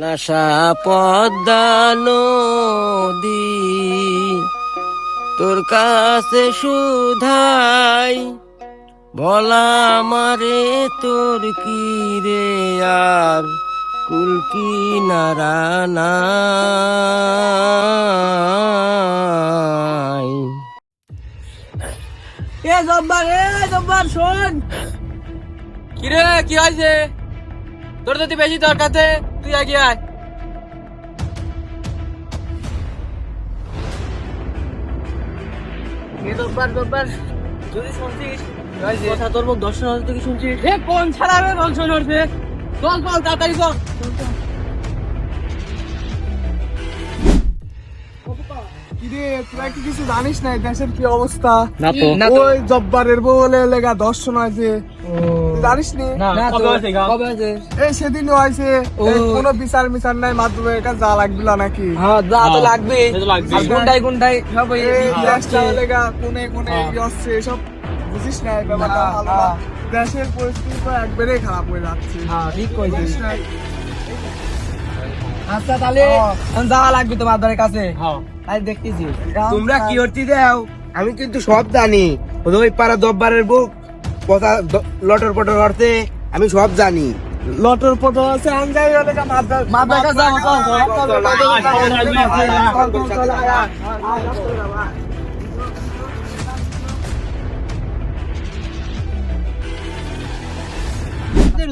নাশা পদ্মা নদী তোর কাছে সুধাই বলা মারে তোর কি রে আর কুলকি নারানাই এ জব্বার এ জব্বার শোন। কিরে কি হয়েছে? তোর যদি বেশি দরকার দে, তুই আগে আয়। এ জব্বার জব্বার যদি শুনছিস কথা তোর মুখ দর্শন হতে কি শুনছিস। এ কোন ছাড়া রে দংশন হচ্ছে? চল চল তাড়াতাড়ি চল। কিরে তোরা কি কিছু জানিস না দেশের কি অবস্থা? না তো। ওই জব্বারের বলে লেগা দর্শন আছে জানিস নি? এই সেদিন হয়েছে। কোনো বিচার মিচার নাই মাধ্যমে এটা যা লাগছিল নাকি। হ্যাঁ যা তো লাগবে লাগবেই। আর গুন্ডাই গুন্ডাই সব। লেগা কোনে কোনে হ্যাঁ। বুঝিস না ব্যাপারটা হ্যাঁ। দেশের পরিস্থিতি তো একবারেই খারাপ হয়ে যাচ্ছে। হ্যাঁ ঠিক কইছিস। আচ্ছা তাহলে যাওয়া লাগবে তোমার দরের কাছে? হ্যাঁ। আজ দেখতেছি। তোমরা কি করতে দাও? আমি কিন্তু সব জানি। ওই পাড়া দব্বারের বুক কথা লটর পটর করতে আমি সব জানি। লটর পটর আছে হলে মাথা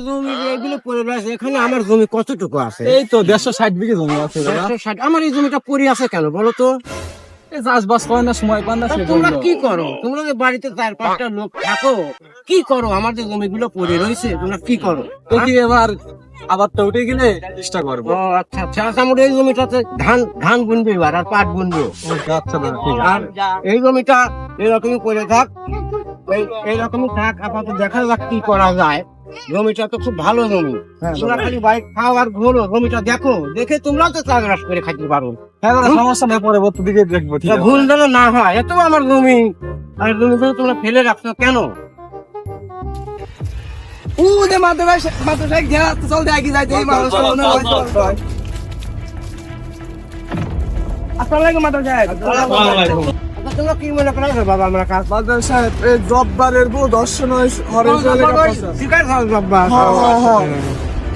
জমি যে এগুলো পড়ে রয়েছে এখানে আমার জমি কতটুকু আছে? এই তো দেড়শো ষাট বিঘে জমি আছে। আমার এই জমিটা পড়ে আছে কেন বলো তো? চাষবাস করে না সময় পান না তোমরা কি করো? তোমরা যে বাড়িতে চার পাঁচটা লোক থাকো কি করো? আমার যে জমিগুলো পড়ে রয়েছে তোমরা কি করো? এবার আবারটা উঠে গেলে চেষ্টা করব। আচ্ছা আচ্ছা আচ্ছা, এই জমিটাতে ধান ধান বুনবে এবার আর পাট বুনবে। আচ্ছা আর এই জমিটা এরকমই পড়ে থাক এই- এইরকমই থাক আপাতত দেখা যাক কি করা যায়। জমিটা তো খুব ভালো জমি তোমরা খালি বাইক খাও আর ঘোরো জমিটা দেখো দেখে তোমরাও তো চাষবাস করে খাইতে পারো হ্যাঁ সমস্যা নেই পরবর্তী দিকে দেখব ভুল যেন না হয় এত আমার জমি আর জমি তো তোমরা ফেলে রাখছো কেন ঘেরা চল দেখি যাইতে এই মানুষ। আসসালামু আলাইকুম আচ্ছা, তোমরা কি মনে করো বাবা আমরা কাজ? মাদ্রাস সাহেব এই জব্বারের বউ দর্শন। শিকার খাও বাবা হ্যাঁ, হ্যাঁ, হ্যাঁ।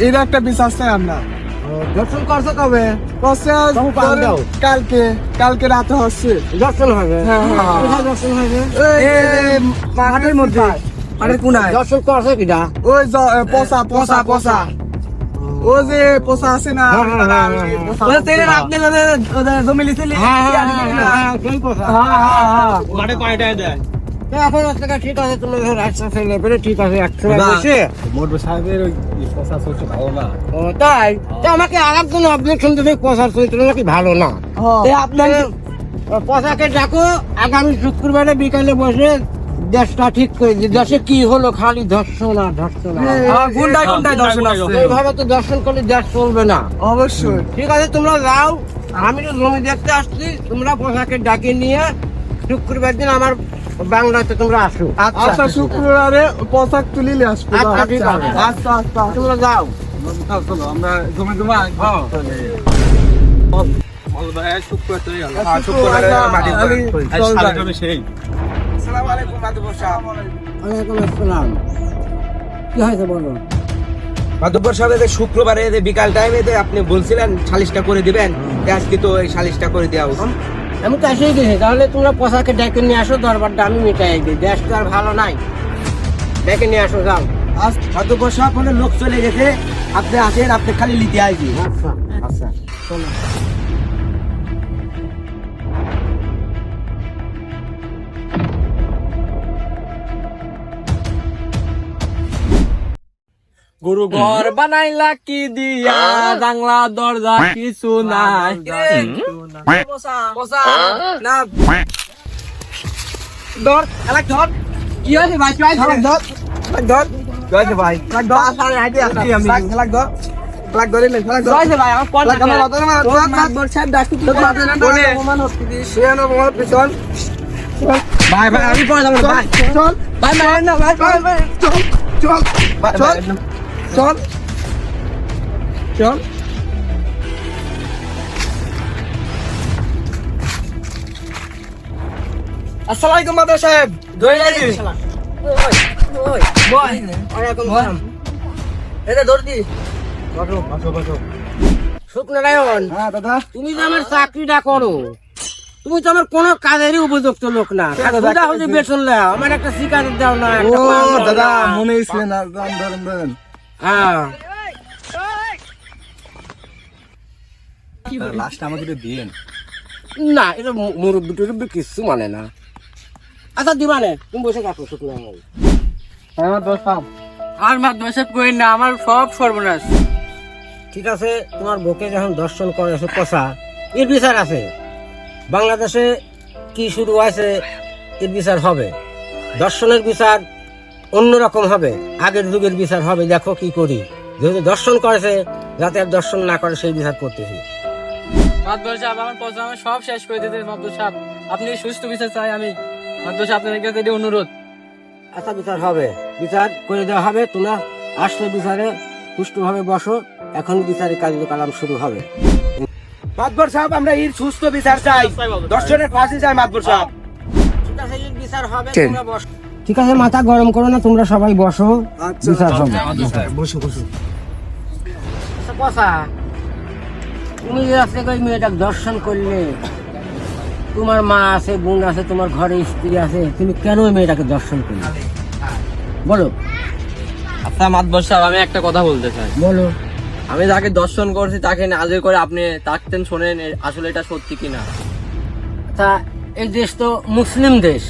এর একটা বিশ্বাস চাই আমরা। দর্শন করছ কবে। কালকে কালকে রাতে হচ্ছে। দর্শন হবে? হ্যাঁ, হ্যাঁ। দর্শন হবে? মাঠের মধ্যে। মাঠের কোনায়। দর্শন করছে কিটা ওই পচা পচা পচা। ও যে পচা আছে না হ্যাঁ, হ্যাঁ, হ্যাঁ, হ্যাঁ, ওদের আপনি ওদের ওদের জমি কথা মাঠে কয়টায় দেয়? ঠিক আছে তুমি ছেলে ঠিক আছে একশো মোটর সাহেবের ওই কথা চলছে ভালো না? ও তাই? তো আমাকে আর একজন অবজেকশন নাকি ভালো না? আপনার পচাকে ডাকো আগামী শুক্রবারে বিকালে বসে দেশটা ঠিক করে দিই। দেশে কি হলো খালি ধর্ষণ আর ধর্ষণ হ্যাঁ, গুন্ডায় গুন্ডায় দর্শন এইভাবে তো দর্শন করলে দেশ চলবে না। অবশ্যই। ঠিক আছে তোমরা যাও। আমি তো জমি দেখতে আসছি। তোমরা পোশাকে ডাকে নিয়ে শুক্রবার দিন আমার বাংলাতে তোমরা আসো। আচ্ছা শুক্রবারে পোশাক তুলিলে আসব। আচ্ছা, ঠিক আছে। আচ্ছা আচ্ছা। তোমরা যাও। চলো আমরা জমে জমা হ্যাঁ। শুক্রবার হ্যাঁ, মাটি সেই। আসসালামু আলাইকুম মাদুবর সাহেব। ওয়ালাইকুম আসসালাম। কি হয়েছে বলো? মাধবর সাহেব এদের শুক্রবারে এদের বিকাল টাইমে এদের আপনি বলছিলেন সালিশটা করে দিবেন আজকে তো এই সালিশটা করে দেওয়া উচিত। আমি তো এসেই গেছি তাহলে তোমরা পোশাকে ডেকে নিয়ে আসো দরবারটা আমি মিটাই দিই। দেশ তো আর ভালো নাই। ডেকে নিয়ে আসো যাও। মাধবর সাহেব লোক চলে গেছে আপনি আসেন আপনি খালি লিতে আসবি আচ্ছা আচ্ছা। শোনো গরু ঘর বানাইলা কি দিয়া জাংলা দরজা কিছু নাই বসা ধর এলাক ধর কি হয়েছে ভাই চল ধর ধর ধর জয় ভাই লাগ ধর আসলে আইতে আসছি আমি ধর ধরে নে ধর ভাই আমার কোন লাগ না সাহেব ডাকি হচ্ছে শিয়ানো মোর পিছন ভাই ভাই আমি পড়ে ভাই চল ভাই না ভাই চল চল চল চল। চল। আসসালামাইকুম মাদার সাহেব। ধরে নাই তুমি আমার চাকরিটা করো তুমি তো আমার কোনো কাজেরই উপযুক্ত লোক না। দাদা হচ্ছে আমার একটা শিকার দাও না দাদা। লাস্ট আমাকে একটু দিয়েন। না এটা মুরব্বি টুরব্বি কিচ্ছু মানে না। আচ্ছা দিবা নে। তুমি বসে হ্যাঁ আর কই না আমার সব সর্বনাশ। ঠিক আছে তোমার বুকে যখন দর্শন করেছে কষা এর বিচার আছে। বাংলাদেশে কি শুরু হয়েছে এর বিচার হবে। দর্শনের বিচার অন্যরকম হবে। আগের যুগের বিচার হবে দেখো কি করি। যেহেতু দর্শন করেছে যাতে আর দর্শন না করে সেই বিচার করতেছি। মাদবর সাহেব আমার পয়সা সব শেষ করে দিতে মাদবর সাহেব। আপনি সুস্থ বিচার চাই আমি। মাদবর সাহেব আপনার কাছে এটি অনুরোধ। আচ্ছা বিচার হবে। বিচার করে দেওয়া হবে তোমরা আসলে বিচারে সুষ্ঠুভাবে বসো। এখন বিচারের কার্যকালাম শুরু হবে। মাতবর সাহেব আমরা এর সুস্থ বিচার চাই। দর্শনের ফাঁসি চাই মাতবর সাহেব। ঠিক আছে বিচার হবে তোমরা বসো। ঠিক আছে মাথা গরম করো না তোমরা সবাই বসো। বিচার হবে। বসো বসো। আচ্ছা, কথা তুমি যে আজকে ওই মেয়েটাকে দর্শন করলে তোমার মা আছে বোন আছে তোমার ঘরে স্ত্রী আছে তুমি কেন ওই মেয়েটাকে দর্শন করলে? বলো। আচ্ছা মাদবর সাহেব আমি একটা কথা বলতে চাই। বলো। আমি যাকে দর্শন করছি তাকে নাজের করে আপনি তাকতেন শোনেন আসলে এটা সত্যি কিনা? তা এই দেশ তো মুসলিম দেশ।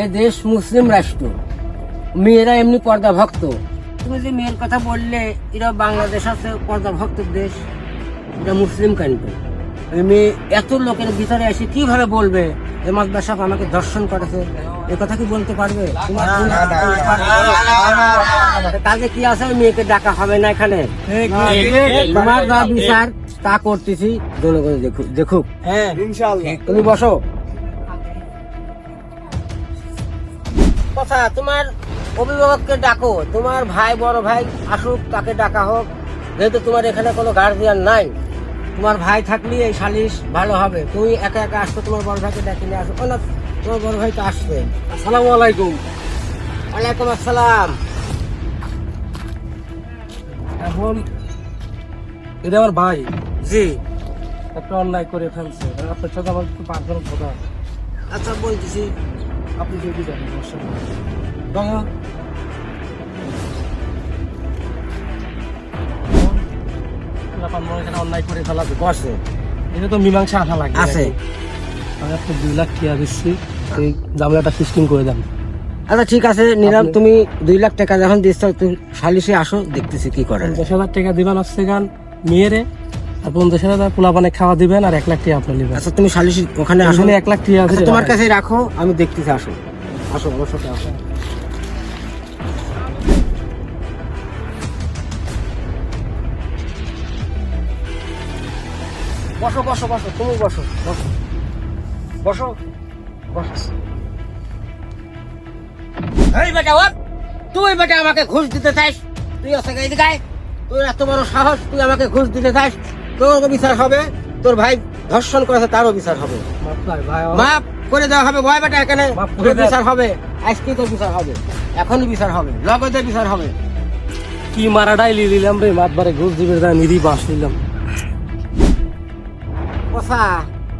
এই দেশ মুসলিম রাষ্ট্র। মেয়েরা এমনি পর্দা ভক্ত তুমি যে মেয়ের কথা বললে এরা বাংলাদেশ আছে পর্দা দেশ। এটা মুসলিম কান্ট্রি মেয়ে এত লোকের ভিতরে এসে কীভাবে বলবে মাদ্রাস আমাকে দর্শন করেছে? এ কথা কি বলতে পারবে? কাজে কি আছে? মেয়েকে ডাকা হবে না এখানে? তোমার যা বিচার তা করতেছি। জনগণ দেখুক দেখুক। হ্যাঁ তুমি বসো। কথা, তোমার অভিভাবককে ডাকো। তোমার ভাই, বড় ভাই আসুক, তাকে ডাকা হোক। যেহেতু তোমার এখানে কোনো গার্জিয়ান নাই, তোমার ভাই থাকলে এই সালিশ ভালো হবে। তুমি একা একা আসছো তোমার বড় ভাইকে ডাকে নিয়ে আসো না তোমার বড় ভাই তো আসবে। আসসালামু আলাইকুম। ওয়ালাইকুম আসসালাম। এখন এটা আমার ভাই। জি। একটা অন্যায় করে ফেলছে। আপনার সাথে আমার একটু পার্সোনাল কথা। আচ্ছা বলতেছি। আপনি যদি জানেন অন্যায় করে বসে এটা তো মীমাংসা আশা লাগে আছে। আমি দুই লাখ টাকা দিচ্ছি এই জামলাটা সিস্টেম করে দেন। আচ্ছা ঠিক আছে নিলাম। তুমি দুই লাখ টাকা যখন দিচ্ছ তুমি সালিশে আসো দেখতেছি কি হাজার টাকা দিবেন হচ্ছে গান। মেয়েরে আর পঞ্চাশ হাজার পোলা পানে খাওয়া দিবেন আর এক লাখ টাকা আপনি নেবেন। আচ্ছা তুমি সালিশি ওখানে আসো। এক লাখ টাকা আছে আচ্ছা, তোমার কাছে রাখো আমি দেখতেছি আসো। আসো আমার সাথে আসো। বসো বসো বসো তুমি বসো বসো। বসো বসো। এই বেটা তুই বেটা আমাকে ঘুষ দিতে চাস। তুই এদিকে আয়। এত বড় সাহস তুই আমাকে ঘুষ দিতে চাস। তোর বিচার হবে তোর ভাই ধর্ষণ করেছে তারও বিচার হবে। মাপ করে দেওয়া হবে ভয় বেটা এখানে। করে তোর। বিচার হবে আজকে তো বিচার হবে এখনই বিচার হবে লগতে বিচার হবে। কি মারাটাই লিয়ে দিলাম রে মাতবারে ঘুষ দিবে যা নিরি বাস নিলাম। কথা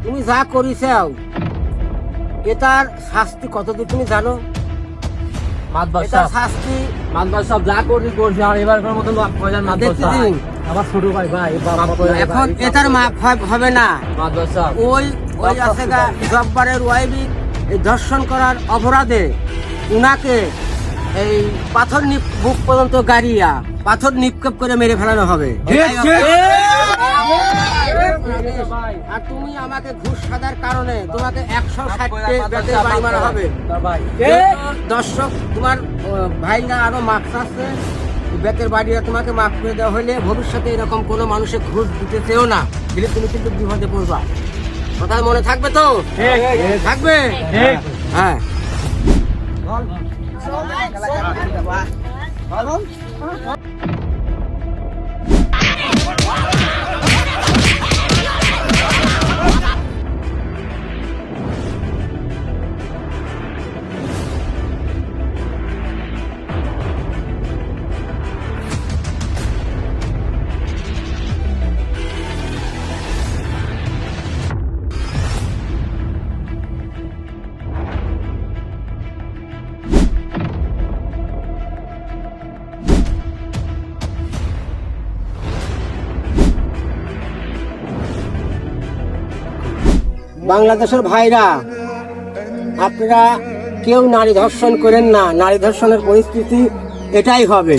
তুমি যা করিছাও এটার শাস্তি কতদূর তুমি জানো? মাতবার শাস্তি মাতবার সব যা করছি করছি আর এবার মতো করে মাতবার। আমার ছোট ভাই ভাই এখন এটার মাপ হবে না। ওই ওই আছে জব্বারের ওয়াইবি। ধর্ষণ করার অপরাধে উনাকে এই পাথর বুক পর্যন্ত গাড়িয়া পাথর নিক্ষেপ করে মেরে ফেলানো হবে। আর তুমি আমাকে ঘুষ সাদার কারণে তোমাকে একশো মারা হবে। দর্শক তোমার ভাইরা আরও মাপ চাচ্ছে বেতের বাড়িরা তোমাকে মাফ করে দেওয়া হলে ভবিষ্যতে এরকম কোনো মানুষের ঘুষ দিতে চেও না। দিলে তুমি কিন্তু বিপদে পড়বা। কথা মনে থাকবে তো? থাকবে? হ্যাঁ। বাংলাদেশের ভাইরা আপনারা কেউ নারী ধর্ষণ করেন না। নারী ধর্ষণের পরিস্থিতি এটাই হবে।